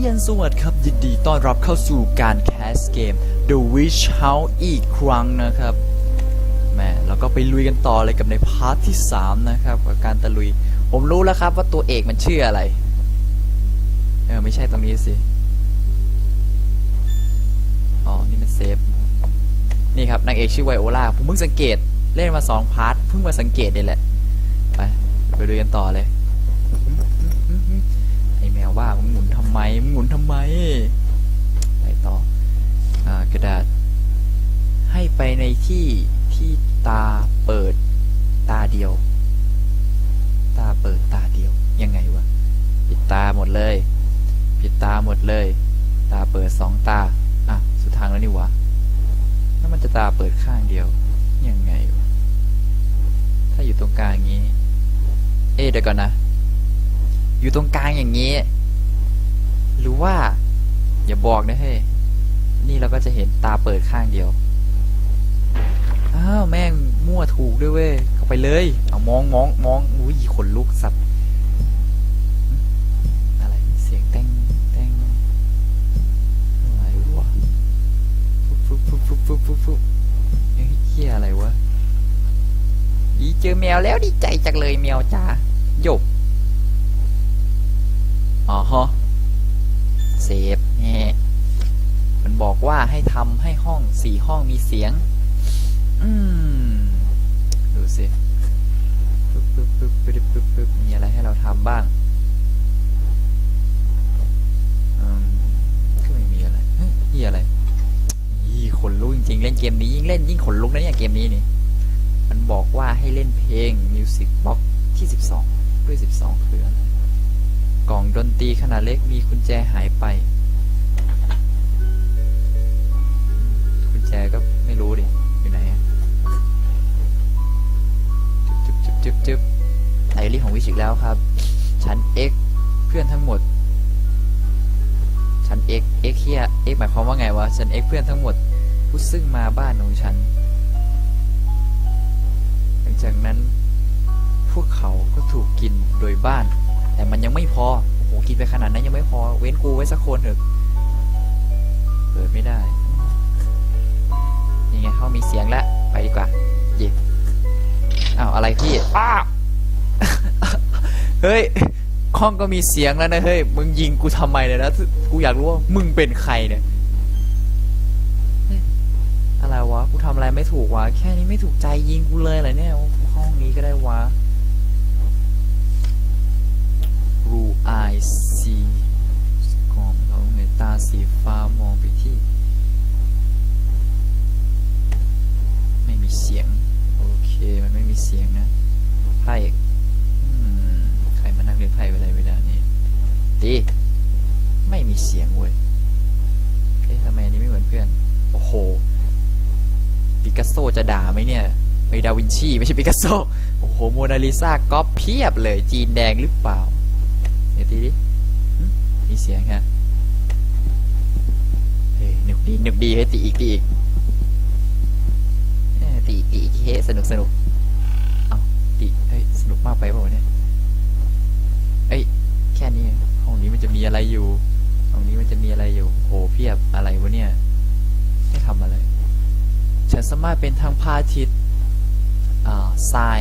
เย็นสวัสดีครับ ยินดีต้อนรับเข้าสู่การแคสเกม The Witch House อีกครั้งนะครับแม่แล้วก็ไปลุยกันต่อเลยกับในพาร์ทที่ 3 นะครับ กับการตะลุย ผมรู้แล้วครับว่าตัวเอกมันชื่ออะไร เออ ไม่ใช่ตรงนี้สิ อ๋อ นี่มันเซฟ นี่ครับนางเอกชื่อไวโอลาผมเพิ่งสังเกตเล่นมาสองพาร์ทเพิ่งมาสังเกตนี่แหละ ไปไปดูกันต่อเลย ไอแมวว่ามึง ไมมึงหมุนทำไม ไปต่ออกระดาษ ให้ไปในที่ที่ตาเปิดตาเดียว ตาเปิดตาเดียว ยังไงวะ ปิดตาหมดเลย ปิดตาหมดเลย ตาเปิดสองตา อะ สุดทางแล้วนี่วะแล้วมันจะตาเปิดข้างเดียว ยังไงวะ ถ้าอยู่ตรงกลางอย่างนี้ เอ๊ะเดี๋ยวก่อนนะ อยู่ตรงกลางอย่างนี้ หรือว่า อย่าบอกนะเฮ้ยนี่เราก็จะเห็นตาเปิดข้างเดียว อ้าวแม่งมั่วถูกด้วยเว้ยเข้าไปเลยเอามองมองมองอุ้ยขนลุกสัตว์อะไรเสียงแต้งแต้งอะไรวะฟุบฟุบฟุบฟุบฟุบฟุบฟุบเฮ้ยเฮียอะไรวะอีเจอแมวแล้วดีใจจังเลยแมวจ้าโยกอ๋อฮะ เซฟแน่มันบอกว่าให้ทำให้ห้องสี่ห้องมีเสียง อืม ดูสิปึ๊บปึ๊บปึ๊บปึ๊บปึ๊บปึ๊บมีอะไรให้เราทำบ้างอืมก็ไม่มีอะไรเฮ้ยนี่อะไรยี่ขนลุกจริงๆ เล่นเกมนี้ยิ่งเล่นยิ่งขนลุกนะเนี่ยเกมนี้นี่ มันบอกว่าให้เล่นเพลง Music Box ที่12ด้วย12คืออะไร กล่องดนตรีขนาดเล็กมีกุญแจหายไป กุญแจก็ไม่รู้ดิ อยู่ไหนอะจึ๊บจึ๊บจึ๊บจึ๊บไดอรี่ของวิชอีกแล้วครับ ชั้น X เพื่อนทั้งหมด ชั้น X X เฮีย X หมายความว่าไงวะ ชั้น X เพื่อนทั้งหมดผู้ซึ่งมาบ้านของฉัน หลังจากนั้นพวกเขาก็ถูกกินโดยบ้าน แต่มันยังไม่พอ โอ้โห กินไปขนาดนั้นยังไม่พอ เว้นกูไว้สักคนเถอะเปิดไม่ได้ ยังไงเขามีเสียงแล้ว ไปดีกว่า เย่อ้าว อะไรพี่อ้าวเฮ้ยห้องก็มีเสียงแล้วนะ เฮ้ย มึงยิงกูทำไมเนี่ยนะ กูอยากรู้ว่ามึงเป็นใครเนี่ยเฮ้ยอะไรวะ กูทำอะไรไม่ถูกวะ แค่นี้ไม่ถูกใจยิงกูเลยเหรอเนี่ย ห้องนี้ก็ได้วะ รูไอซีสกอมเราเงตาสีฟ้ามองไปที่ ไม่มีเสียง โอเค มันไม่มีเสียงนะไพ่ใครมานั่งเล่นไพ่เวลาเวลานี้ดีไม่มีเสียงเว้ยเอ๊ะทำไมอันนี้ไม่เหมือนเพื่อน โอ้โห ปิกัสโซจะด่าไหมเนี่ยไม่ดาวินชี ไม่ใช่ปิกัสโซ โอ้โห โมนาลิซาก๊อปเพียบเลย จีนแดงหรือเปล่า เดี๋ยวทีดิมีเสียงฮะเฮ้ยหนึกดีหนึกดีให้ตีอีกตีอีกเอ้ตีตีอีกเฮ้สนุกสนุกเอาตีเฮ้ยสนุกมากไปเปล่าเนี่ยเอ้ยแค่นี้ห้องนี้มันจะมีอะไรอยู่ห้องนี้มันจะมีอะไรอยู่โหเพียบอะไรวะเนี่ยให้ทำอะไร ฉันสามารถเป็นทั้งพาทิตอ่าทราย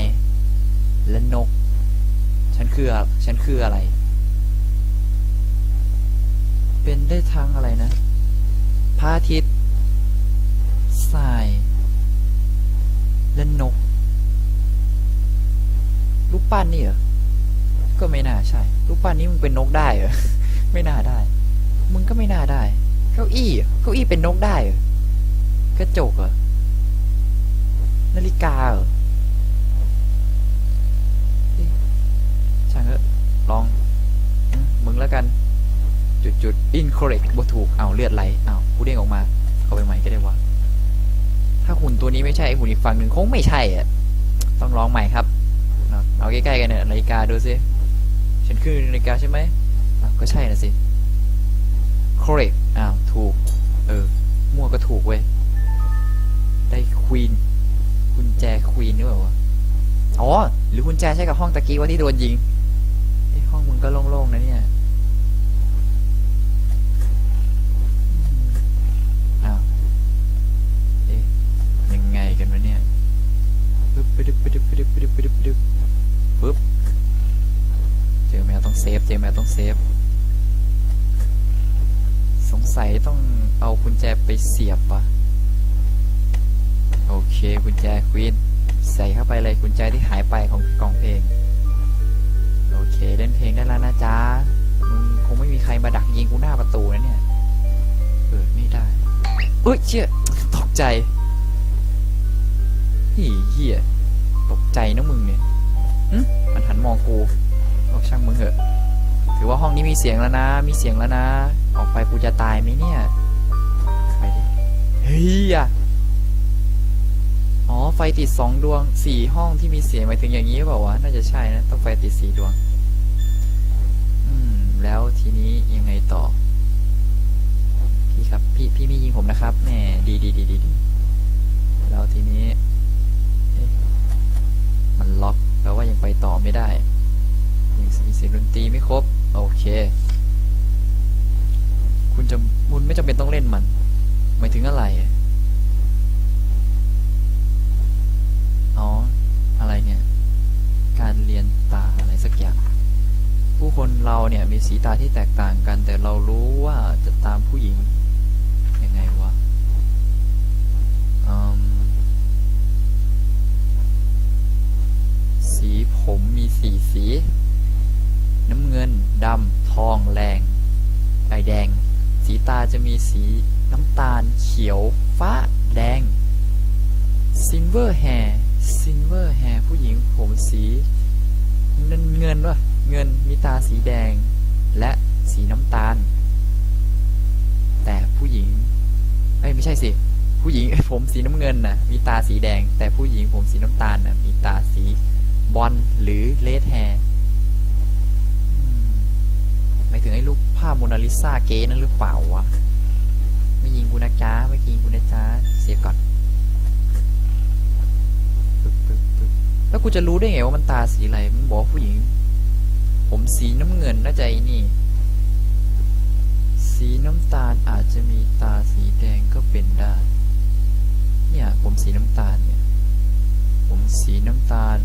และนก ฉันคือ ฉันคืออะไร เป็นได้ทั้งอะไรนะพระอาทิตย์ทราย และนกรูปปั้นนี่เหรอ ก็ไม่น่าใช่รูปปั้นนี้มึงเป็นนกได้เหรอ ไม่น่าได้ มึงก็ไม่น่าได้ เก้าอี้เหรอเก้าอี้เป็นนกได้เหรอกระจกเหรอ นาฬิกาเหรอช่างเถอะลอง จุด incorrect บ่ถูกเอาเลือดไหลเอากูเด้งออกมา เอาไปใหม่ก็ได้วะถ้าหุ่นตัวนี้ไม่ใช่หุ่นอีกฝั่งหนึ่งคงไม่ใช่อะต้องลองใหม่ครับเนาะเอาใกล้ๆกันเนี่ยนาฬิกาดูสิฉันคือนาฬิกาใช่ไหมก็ใช่นะสิ correct อ้าวถูก เออ มั่วก็ถูกเว้ย ได้ queen กุญแจควีนหรือเปล่าวะอ๋อ หรือกุญแจใช่กับห้องตะกี้ว่าที่โดนยิงไอห้องมึงก็โล่งๆนะเนี่ย แม่ต้องเซฟ สงสัยต้องเอากุญแจไปเสียบว่ะโอเคกุญแจควีนใส่เข้าไปเลยกุญแจที่หายไปของกล่องเพลง โอเคเล่นเพลงได้แล้วนะจ๊ะมึงคงไม่มีใครมาดักยิงกูหน้าประตูนะเนี่ยเปิดไม่ได้เอ้ยเชี่ยตกใจเฮียเฮียตกใจนะมึงเนี่ยหึมันหันมองกูโอ้ช่างมึงเหอะ ถือว่าห้องนี้มีเสียงแล้วนะ มีเสียงแล้วนะ ออกไปกูจะตายไหมเนี่ย ไปดิ เฮ้ยอะอ๋อ ไฟติดสองดวงสี่ห้องที่มีเสียงหมายถึงอย่างนี้เปล่าวะ น่าจะใช่นะ ต้องไฟติดสี่ดวง อืม แล้วทีนี้ยังไงต่อ พี่ครับ พี่พี่ไม่ยิงผมนะครับแหมดีดีดีดีดีแล้วทีนี้ มันล็อกแปลว่ายังไปต่อไม่ได้ยังมีเสียงดนตรีไม่ครบ โอเค คุณจะคุณไม่จำเป็นต้องเล่นมัน หมายถึงอะไร อ๋อ อะไรเนี่ย การเรียนตาอะไรสักอย่าง ผู้คนเราเนี่ยมีสีตาที่แตกต่างกัน แต่เรารู้ว่าจะตามผู้หญิง ยังไงวะสีผมมีสีสี น้ำเงิน ดำทองแรงไอแดง สีตาจะมีสีน้ำตาล เขียว ฟ้า แดง silver hair silver hair ผู้หญิงผมสีเงินเงินวะเงินมีตาสีแดง และสีน้ำตาล แต่ผู้หญิงเอ้ยไม่ใช่สิ ผู้หญิงผมสีน้ำเงินน่ะมีตาสีแดง แต่ผู้หญิงผมสีน้ำตาลน่ะมีตาสีบอลหรือเลดแฮร์ หมายถึงไอ้รูปภาพโมนาลิซาเก๋นั่นหรือเปล่าวะไม่ยิงกูนะจ๊ะไม่ยิงกูนะจ๊ะเสียก่อนปึ๊บปึ๊บปึ๊บแล้วกูจะรู้ได้ไงว่ามันตาสีอะไรมันบอกผู้หญิง ผมสีน้ำเงินน่าจะไอ้นี่ สีน้ำตาลอาจจะมีตาสีแดงก็เป็นได้ เนี่ย ผมสีน้ำตาลเนี่ย ผมสีน้ำตาล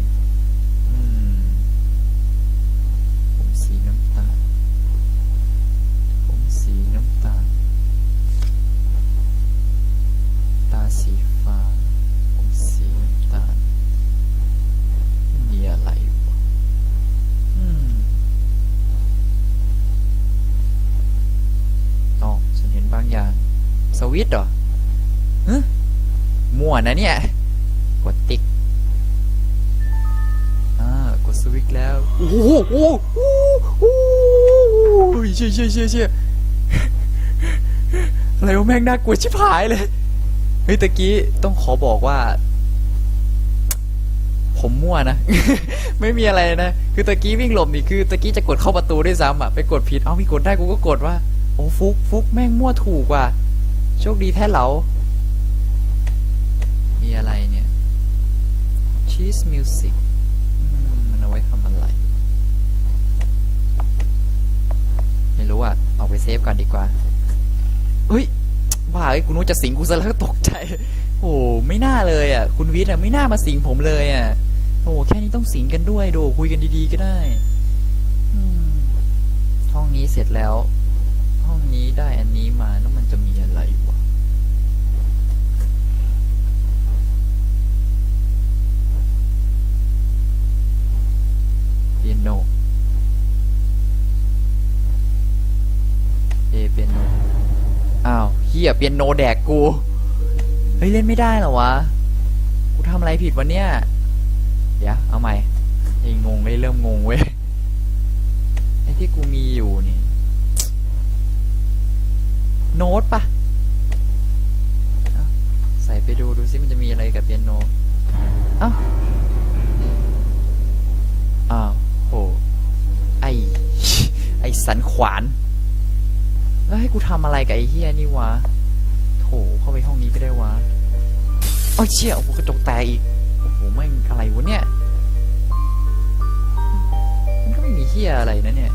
วิตช์เหรอฮะมั่วนะเนี่ย กดติ๊กอ่ากดสวิตช์แล้ว โอ้โหโอ้โหโอ้โหเชี่ยเชี่ยเชี่ยเชี่ยอะไรวะแม่งน่ากลัวชิบหายเลย เฮ้ยตะกี้ต้องขอบอกว่า ผมมั่วนะ ไม่มีอะไรนะ คือตะกี้วิ่งหลบนี่คือตะกี้จะกดเข้าประตูด้วยซ้ำอะไปกดผิด เอ้ามีกดได้กูก็กดว่า โอ้ฟุกฟุกแม่งมั่วถูกว่ะ โชคดีแท้เหลา มีอะไรเนี่ย cheese music มันเอาไว้ทำอะไร ไม่รู้อะ ออกไปเซฟก่อนดีกว่าเฮ้ยบ้าไอ้กูนึกจะสิงกูซะแล้วก็ตกใจ โอ้ไม่น่าเลยอะ คุณวิทย์อะไม่น่ามาสิงผมเลยอะ โอ้แค่นี้ต้องสิงกันด้วย ดูคุยกันดีๆก็ได้ห้องนี้เสร็จแล้ว ห้องนี้ได้อันนี้มาแล้วมันจะมีอะไรวะเปียโนเอเปียโนอ้าวเฮียเปียโนแดกกู เฮ้ย เล่นไม่ได้เหรอวะ กูทำอะไรผิดวะเนี่ย เดี๋ยว เอาใหม่ไอ้งงเลยเริ่มงงเว้ยไอ้ที่กูมีอยู่นี่ โน้ตปะเอ้าใส่ไปดูดูซิมันจะมีอะไรกับเปียโนเอ้าอ้าวโหไอไอสันขวาน แล้วให้กูทำอะไรกับไอเฮียนี่วะโถเข้าไปห้องนี้ก็ได้วะโอ้ยเชี่ยโอ้โหกระจกแตกอีกโอ้โหแม่งอะไรวะเนี่ย มันก็ไม่มีเฮียอะไรนะเนี่ย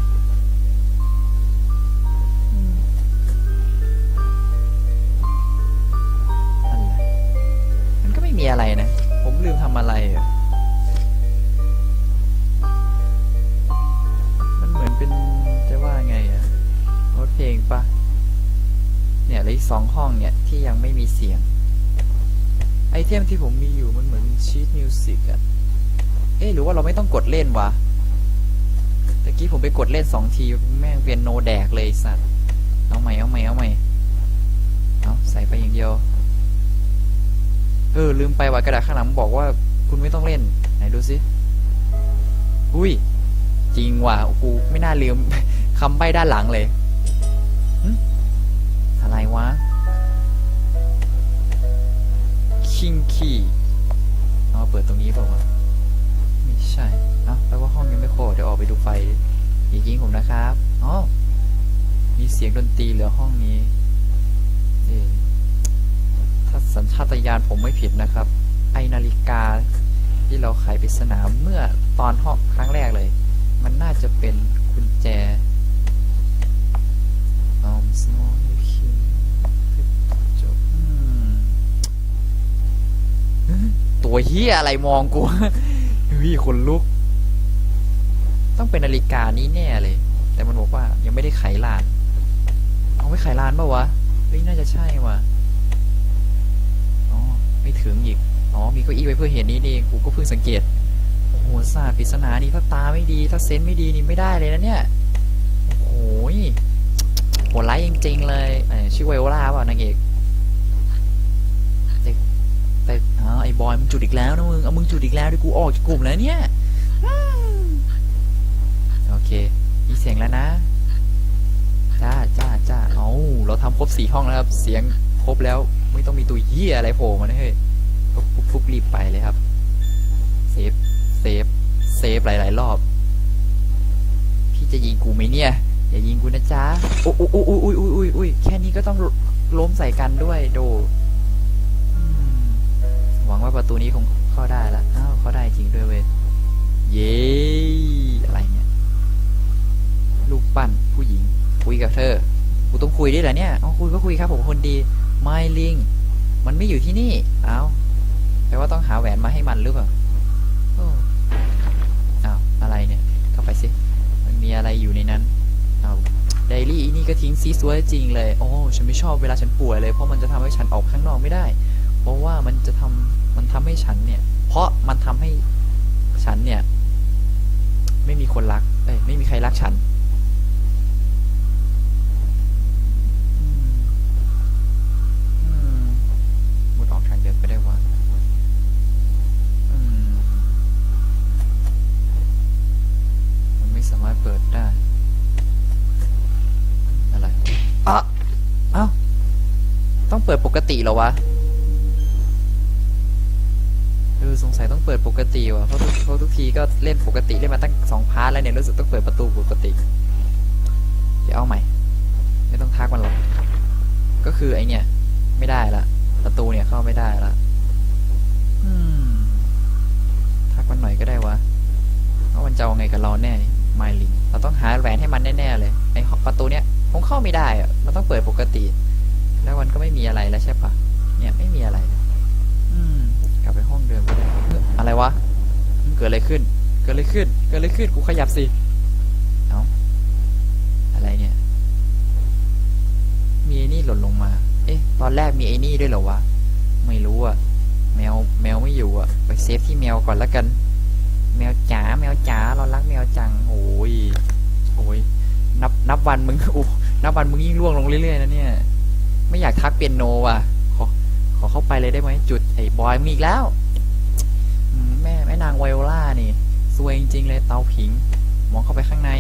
ไม่มีอะไรนะ ผมลืมทำอะไรอะมันเหมือนเป็นจะว่าไงร้องเพลงปะเนี่ยเลยสองห้องเนี่ยที่ยังไม่มีเสียง ไอเทมที่ผมมีอยู่มันเหมือนชีตมิวสิกอะเอ๊หรือว่าเราไม่ต้องกดเล่นวะตะกี้ผมไปกดเล่นสองทีแม่งเวียนโนแดกเลยสัตว์ เอาใหม่เอาใหม่เอาใหม่เอาใส่ไปอย่างเดียว เออ ลืมไปว่ากระดาษข้างหลังบอกว่าคุณไม่ต้องเล่น ไหนดูสิ อุ้ย จริงว่ะกูไม่น่าลืมคำใบ้ด้านหลังเลยหึอะไรวะ คิงคีเอาเปิดตรงนี้เปล่าวะไม่ใช่อ้าแปลว่าห้องยังไม่โคเดี๋ยวออกไปดูไฟอย่ายิงผมนะครับ อ๋อ มีเสียงดนตรีเหลือห้องนี้ เอ๊ สัญชาตญาณผมไม่ผิดนะครับ ไอนาฬิกาที่เราไขปริศนาเมื่อตอนห้องครั้งแรกเลย มันน่าจะเป็นกุญแจออมสมองคิงจบตัวเฮียอะไรมองกูวิคนลุก ต้องเป็นนาฬิกานี้แน่เลย แต่มันบอกว่ายังไม่ได้ไขลาน เอาไว้ไขลานปะวะเฮ้ยน่าจะใช่ว่ะ ไม่ถึงอีก อ๋อ มีเก้าอี้ไว้เพื่อเห็นนี่เองกูก็เพิ่งสังเกต โอ้โหศาสตร์ปริศนานี่ถ้าตาไม่ดี ถ้าเซนไม่ดีนี่ไม่ได้เลยนะเนี่ย โอ้โหยโหดร้ายจริงๆเลยเอ่อชื่อไวโอลาเปล่านางเอกแต่แต่อ๋อไอ้บอยมึงจุดอีกแล้วนะมึง เอามึงจุดอีกแล้วดิกูออกจากกลุ่มแล้วเนี่ย โอเค มีเสียงแล้วนะ จ้าจ้าจ้าเอาเราทำครบสี่ห้องแล้วครับ เสียงครบแล้ว ไม่ต้องมีตัวเหี้ยอะไรโผล่มาเฮ้ยปุ๊บปุ๊บปุ๊บรีบไปเลยครับ เซฟ เซฟ เซฟหลาย ๆ รอบ พี่จะยิงกูไหมเนี่ย อย่ายิงกูนะจ๊ะอุ้ยอุ้ยอุ้ยอุ้ยอุ้ยอุ้ยอุ้ยแค่นี้ก็ต้องล้มใส่กันด้วยโดหวังว่าประตูนี้คงเข้าได้ละอ้าวเข้าได้จริงด้วยเว้ย เย้อะไรเนี่ย ลูกปั้นผู้หญิง คุยกับเธอ กูต้องคุยด้วยเหรอเนี่ย เอาคุยก็คุยครับผมคนดี ไม่ลิง มันไม่อยู่ที่นี่ เอาแปลว่าต้องหาแหวนมาให้มันหรือเปล่าอ้าว อะไรเนี่ย เข้าไปสิ มันมีอะไรอยู่ในนั้นเอาไดรี่นี่ก็ทิ้งซีซัวจริงเลย โอ้ ฉันไม่ชอบเวลาฉันป่วยเลย เพราะมันจะทำให้ฉันออกข้างนอกไม่ได้ เพราะว่ามันจะทำมันทำให้ฉันเนี่ย เพราะมันทำให้ฉันเนี่ย ไม่มีคนรัก เอ้ย ไม่มีใครรักฉัน มุดออกทางเดิมไปได้วะอืมมันไม่สามารถเปิดได้ อะไรอะเอ้า ต้องเปิดปกติเหรอวะเออสงสัยต้องเปิดปกติว่ะเพราะทุกเพราะทุกทีก็เล่นปกติเล่นมาตั้งสองพาร์ทแล้วเนี่ยรู้สึกต้องเปิดประตูปกติ เดี๋ยวเอาใหม่ ไม่ต้องทักมันหรอกก็คือไอเนี่ย ไม่ได้ละ ประตูเนี่ยเข้าไม่ได้ละอืมทักมันหน่อยก็ได้วะว่ามันจะเอาไงกับเราแน่ไมลิงเราต้องหาแหวนให้มันแน่ๆเลยไอประตูเนี้ยคงเข้าไม่ได้อะเราต้องเปิดปกติ แล้วมันก็ไม่มีอะไรแล้วใช่ปะเนี่ยไม่มีอะไรเลยอืมกลับไปห้องเดิมก็ได้เอ้ออะไรวะอืมเกิดอะไรขึ้น เกิดอะไรขึ้น เกิดอะไรขึ้น กูขยับสิ มีไอ้นี่หล่นลงมา เอ๊ะ ตอนแรกมีไอ้นี่ด้วยเหรอวะ ไม่รู้อะแมว แมวไม่อยู่อะไปเซฟที่แมวก่อนแล้วกัน แมวจ๋า แมวจ๋า เรารักแมวจัง โอ้ยโอ้ยนับ นับวันมึงโอ้นับวันมึงยิ่งร่วงลงเรื่อยๆนะเนี่ย ไม่อยากทักเปียโนว่ะ ขอ ขอเข้าไปเลยได้ไหมจุดไอ้บอยมีอีกแล้ว แม่แม่นางไวโอล่านี่ สวยจริงๆเลยเตาผิง มองเข้าไปข้างใน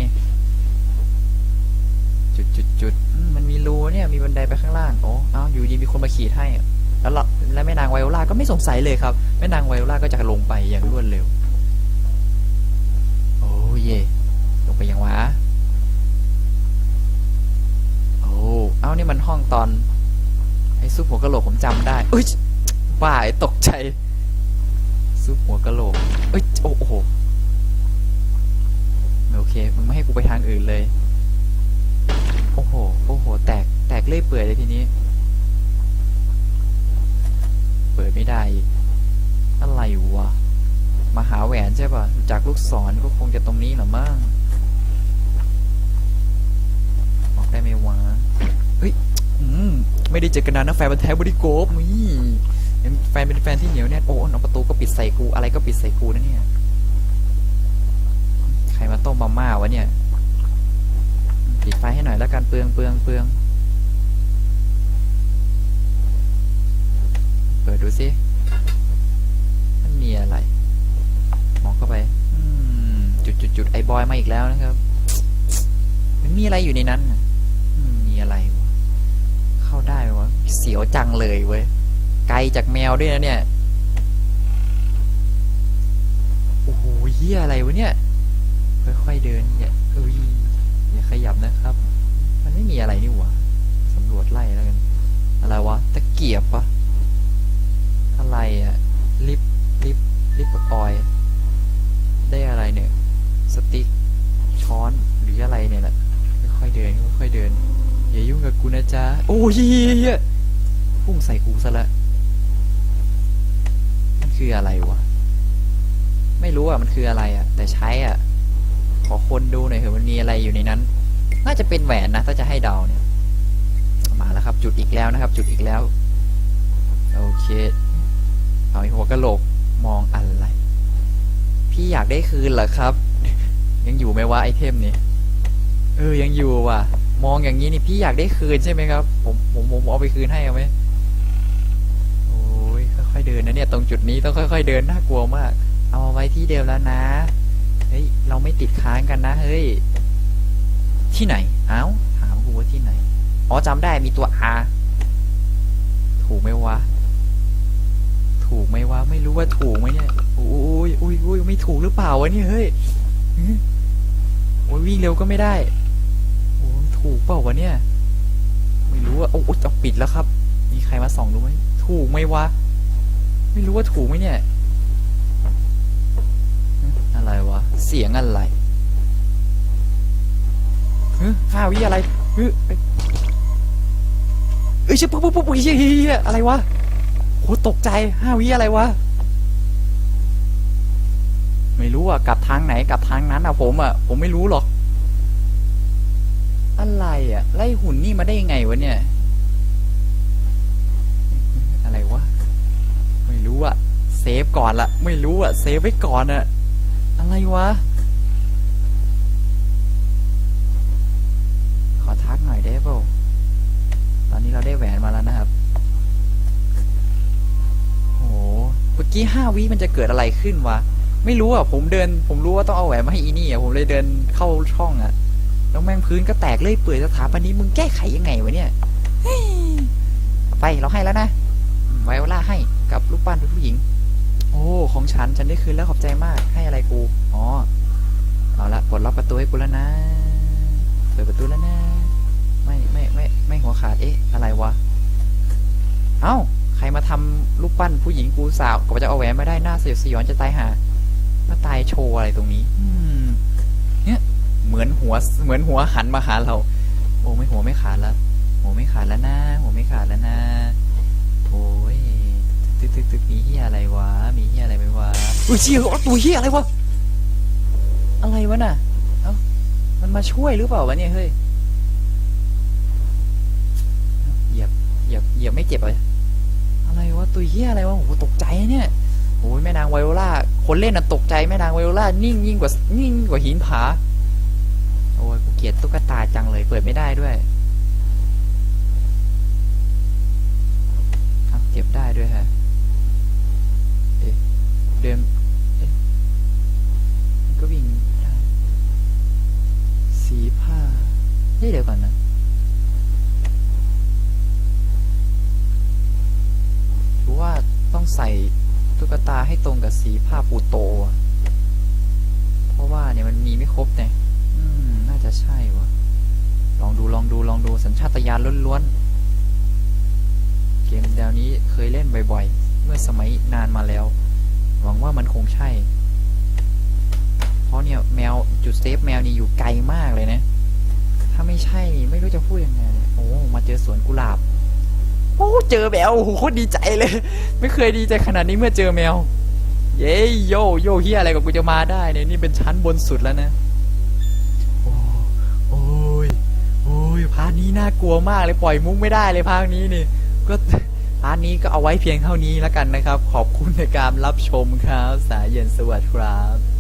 จุดจุดจุดมันมีรูเนี่ยมีบันไดไปข้างล่างโอ้เอ้าอยู่ดีมีคนมาขีดให้ แล้วแล้วแม่นางไวโอล่าก็ไม่สงสัยเลยครับแม่นางไวโอล่าก็จะลงไปอย่างรวดเร็ว โอ้เย่ลงไปยังวะโอ้เอ้านี่มันห้องตอนไอ้ซุปหัวกะโหลกผมจำได้เอ้ยบ้าไอ้ตกใจ ซุปหัวกะโหลกเอ้ยโอ้โหโอเคมึงไม่ให้กูไปทางอื่นเลย โอ้โห โอ้โห แตก แตกเล่ยเปื่อยเลยทีนี้ เปิดไม่ได้อีกอะไรวะ มาหาแหวนใช่ป่ะ จากลูกศรก็คงจะตรงนี้หรอมั้งบอกได้ไหมวะไม่ได้เจอกันนานนะแฟนมันแท้บริโกฟนี่ยังแฟนเป็นแฟนที่เหนียวแน่นโอ้น้องประตูก็ปิดใส่กู อะไรก็ปิดใส่กูนะเนี่ย ใครมาต้มมาม่าวะเนี่ย ปิดไฟให้หน่อยแล้วกันเปลืองเปลืองเปลืองเปิดดูสิมันมีอะไร มองเข้าไปจุดจุดจุดไอบอยมาอีกแล้วนะครับ มันมีอะไรอยู่ในนั้นมีอะไรวะเข้าได้ไหมวะเสียวจังเลยเว้ยไกลจากแมวด้วยนะเนี่ยโอ้โหเฮียอะไรวะเนี่ยค่อยๆเดินอย่าเอ้ย ย่าขยับนะครับ มันไม่มีอะไรนี่หว่าสำรวจไล่แล้วกัน อะไรวะ ตะเกียบปะอะไรอะลิปลิปลิปออย ได้อะไรเนี่ย สติ๊ก ช้อน หรืออะไรเนี่ยแหละค่อยเดิน ค่อยเดิน อย่ายุ่งกับกูนะจ๊ะ โอ้ยเหี้ยพุ่งใส่กูซะละมันคืออะไรวะ ไม่รู้อะ มันคืออะไรอะ แต่ใช้อะ ขอคนดูหน่อยเถอะมันมีอะไรอยู่ในนั้น น่าจะเป็นแหวนนะถ้าจะให้เดาเนี่ยมาแล้วครับ จุดอีกแล้วนะครับ จุดอีกแล้ว โอเค เอาหัวกะโหลกมองอะไร พี่อยากได้คืนเหรอครับ ยังอยู่ไหมวะไอเทมนี้เออยังอยู่ว่ะ มองอย่างนี้นี่พี่อยากได้คืนใช่ไหมครับ ผมผมผมเอาไปคืนให้เอาไหมโอ้ยค่อยๆเดินนะเนี่ย ตรงจุดนี้ต้องค่อย ๆ เดินน่ากลัวมาก เอามาไว้ที่เดิมแล้วนะเฮ้ยเราไม่ติดค้างกันนะเฮ้ย ที่ไหน เอ้า ถามกูว่าที่ไหน อ๋อจำได้มีตัว R ถูกไหมวะ ถูกไหมวะ ไม่รู้ว่าถูกไหมเนี่ยอุ้ยอุ้ยอุ้ยไม่ถูกหรือเปล่าวะเนี่ยเฮ้ยโอ้ยวิ่งเร็วก็ไม่ได้โอ้ถูกเปล่าวะเนี่ย ไม่รู้ว่าโอ้ยจะปิดแล้วครับ มีใครมาส่องดูไหมถูกไหมวะ ไม่รู้ว่าถูกไหมเนี่ย อะไรวะ เสียงอะไร ฮ้ยห้าวิอะไรเฮ้ยเอ้ยเอ้ยชิบปุ๊บปุ๊บปุ๊บเฮียเฮียเฮียอะไรวะโหตกใจห้าวิอะไรวะ ไม่รู้อะกลับทางไหนกลับทางนั้นอะผมอะผมไม่รู้หรอก อะไรอะไล่หุ่นนี่มาได้ยังไงวะเนี่ย อะไรวะ ไม่รู้อะ เซฟก่อนละไม่รู้อะ เซฟไว้ก่อนอะ อะไรวะ รักหน่อยได้เปล่าตอนนี้เราได้แหวนมาแล้วนะครับโหเมื่อกี้ห้าวิมันจะเกิดอะไรขึ้นวะ ไม่รู้อะ ผมเดิน ผมรู้ว่าต้องเอาแหวนมาให้อีนี่อะ ผมเลยเดินเข้าช่องอะ แล้วแม่งพื้นก็แตกเลยเปื่อยสถาปนิกมึงแก้ไขยังไงวะเนี่ย ไปเราให้แล้วนะ ไวโอล่าให้กับรูปปั้นเป็นผู้หญิง โอ้ ของฉัน ฉันได้คืนแล้วขอบใจมาก ให้อะไรกู อ๋อ เอาละปลดล็อกประตูให้กูแล้วนะ เปิดประตูแล้วนะ ใครมาทำรูปปั้นผู้หญิงกูสาวก็จะเอาแหวนมาได้หน้าสยดสยองจะตายหามาตายโชว์อะไรตรงนี้ อืม เนี่ย เหมือนหัว เหมือนหัวหันมาหาเรา โอ้ไม่หัวไม่ขาดแล้วหัวไม่ขาดแล้วนะหัวไม่ขาดแล้วนะโอ้ยตึกตึกตึกมีเฮียอะไรวะ มีเฮียอะไรไหมวะอุ้ยเชี่ยเอาตัวเฮียอะไรวะ อะไรวะน่ะ เอ้า มันมาช่วยหรือเปล่าวะเนี่ยเฮ้ย เหยียบ เหยียบ เหยียบไม่เจ็บเลยอะไร วะตัวเฮียอะไรวะโอ้โหตกใจเนี่ยโอ้ยแม่นางไวโอล่าคนเล่นน่ะตกใจแม่นางไวโอล่านิ่งยิ่งกว่านิ่งกว่าหินผา โอ้ยกูเกลียดตุ๊กตาจังเลย เปิดไม่ได้ด้วยเก็บได้ด้วยฮะเอ๊ะเดินเอ๊ะมันก็วิ่งได้สีผ้าเฮ้ยเดี๋ยวก่อนนะ ว่าต้องใส่ตุ๊กตาให้ตรงกับสีผ้าปูโต เพราะว่าเนี่ยมันมีไม่ครบเนี่ยอืมน่าจะใช่วะลองดูลองดูลองดูสัญชาตญาณล้วนๆ เกมแนวนี้เคยเล่นบ่อยๆ เมื่อสมัยนานมาแล้ว หวังว่ามันคงใช่ เพราะเนี่ยแมวจุดเซฟแมวนี่อยู่ไกลมากเลยนะ ถ้าไม่ใช่ไม่รู้จะพูดยังไง โอ้ มาเจอสวนกุหลาบ อ้เจอแมวโอ้โหโคตรดีใจเลย ไม่เคยดีใจขนาดนี้เมื่อเจอแมว เย้โยโยเฮียอะไรกับกูจะมาได้เนี่ยนี่เป็นชั้นบนสุดแล้วนะโอ้ยโอ้ยพาร์ทนี้น่ากลัวมากเลยปล่อยมุกไม่ได้เลยภาคนี้นี่ ก็พาร์ทนี้ก็เอาไว้เพียงเท่านี้แล้วกันนะครับ ขอบคุณในการรับชมครับ สายเย็นสวัสดีครับ